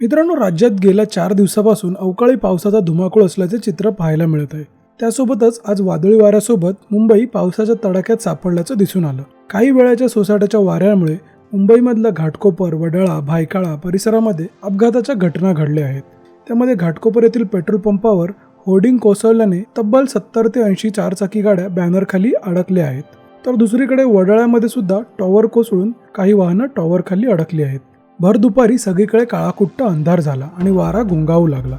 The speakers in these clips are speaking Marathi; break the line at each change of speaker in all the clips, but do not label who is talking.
मित्रांनो राज्यात गेल्या चार दिवसापासून अवकाळी पावसाचा धुमाकूळ असल्याचे चित्र पाहायला मिळत आहे. त्यासोबतच आज वादळी वाऱ्यासोबत मुंबई पावसाच्या तडाख्यात सापडल्याचं दिसून आलं. काही वेळाच्या सोसाट्याच्या वाऱ्यामुळे मुंबईमधल्या घाटकोपर वडाळा भायकाळा परिसरामध्ये अपघाताच्या घटना घडल्या आहेत. त्यामध्ये घाटकोपर येथील पेट्रोल पंपावर होर्डिंग कोसळल्याने तब्बल सत्तर ते ऐंशी चारचाकी गाड्या बॅनरखाली अडकल्या आहेत. तर दुसरीकडे वडाळ्यामध्ये सुद्धा टॉवर कोसळून काही वाहनं टॉवरखाली अडकली आहेत. भर दुपारी सगळीकडे काळाकुट्ट अंधार झाला आणि वारा गुंगावू लागला.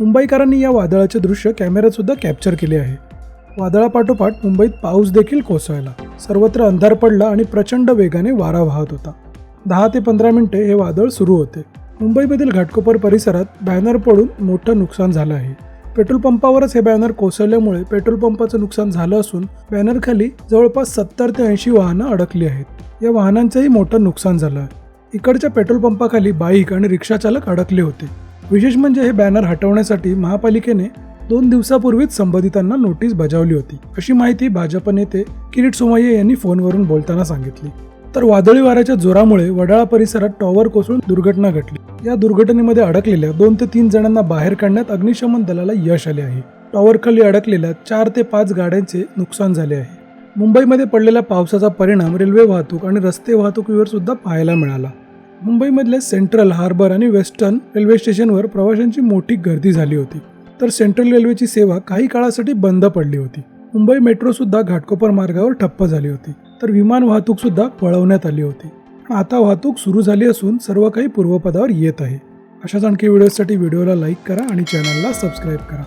मुंबईकरांनी या वादळाचे दृश्य कॅमेऱ्यातसुद्धा कॅप्चर केले आहे. वादळापाठोपाठ मुंबईत पाऊस देखील कोसळला. सर्वत्र अंधार पडला आणि प्रचंड वेगाने वारा वाहत होता. दहा ते पंधरा मिनिटे हे वादळ सुरू होते. मुंबईमधील घाटकोपर परिसरात बॅनर पडून मोठं नुकसान झालं आहे. पेट्रोल पंपावरच हे बॅनर कोसळल्यामुळे पेट्रोल पंपाचं नुकसान झालं असून बॅनरखाली जवळपास सत्तर ते ऐंशी वाहनं अडकली आहेत. या वाहनांचंही मोठं नुकसान झालं आहे. इकडच्या पेट्रोल पंपाखाली बाईक आणि रिक्षाचालक अडकले होते. विशेष म्हणजे हे बॅनर हटवण्यासाठी महापालिकेने दोन दिवसापूर्वीच संबंधितांना नोटीस बजावली होती. अशी माहिती भाजप नेते किरीट सोमय्या यांनी फोनवरून बोलताना सांगितली. तर वादळी वाऱ्याच्या जोरामुळे वडाळा परिसरात टॉवर कोसळून दुर्घटना घडली. या दुर्घटनेमध्ये अडकलेल्या दोन ते तीन जणांना बाहेर काढण्यात अग्निशमन दलाला यश आले आहे. टॉवरखाली अडकलेल्या चार ते पाच गाड्यांचे नुकसान झाले आहे. मुंबईमध्ये पडलेल्या पावसाचा परिणाम रेल्वे वाहतूक आणि रस्ते वाहतुकीवर सुद्धा पाहायला मिळाला. मुंबईमधल्या सेंट्रल हार्बर आणि वेस्टर्न रेल्वे स्टेशनवर प्रवाशांची मोठी गर्दी झाली होती. तर सेंट्रल रेल्वेची सेवा काही काळासाठी बंद पडली होती. मुंबई मेट्रो सुद्धा घाटकोपर मार्गावर ठप्प झाली होती. तर विमान वाहतूक सुद्धा वळवण्यात आली होती. आता वाहतूक सुरू झाली असून सर्व काही पूर्वपदावर येत आहे. अशाच आणखी व्हिडिओसाठी व्हिडिओला लाईक करा आणि चॅनलला सबस्क्राईब करा.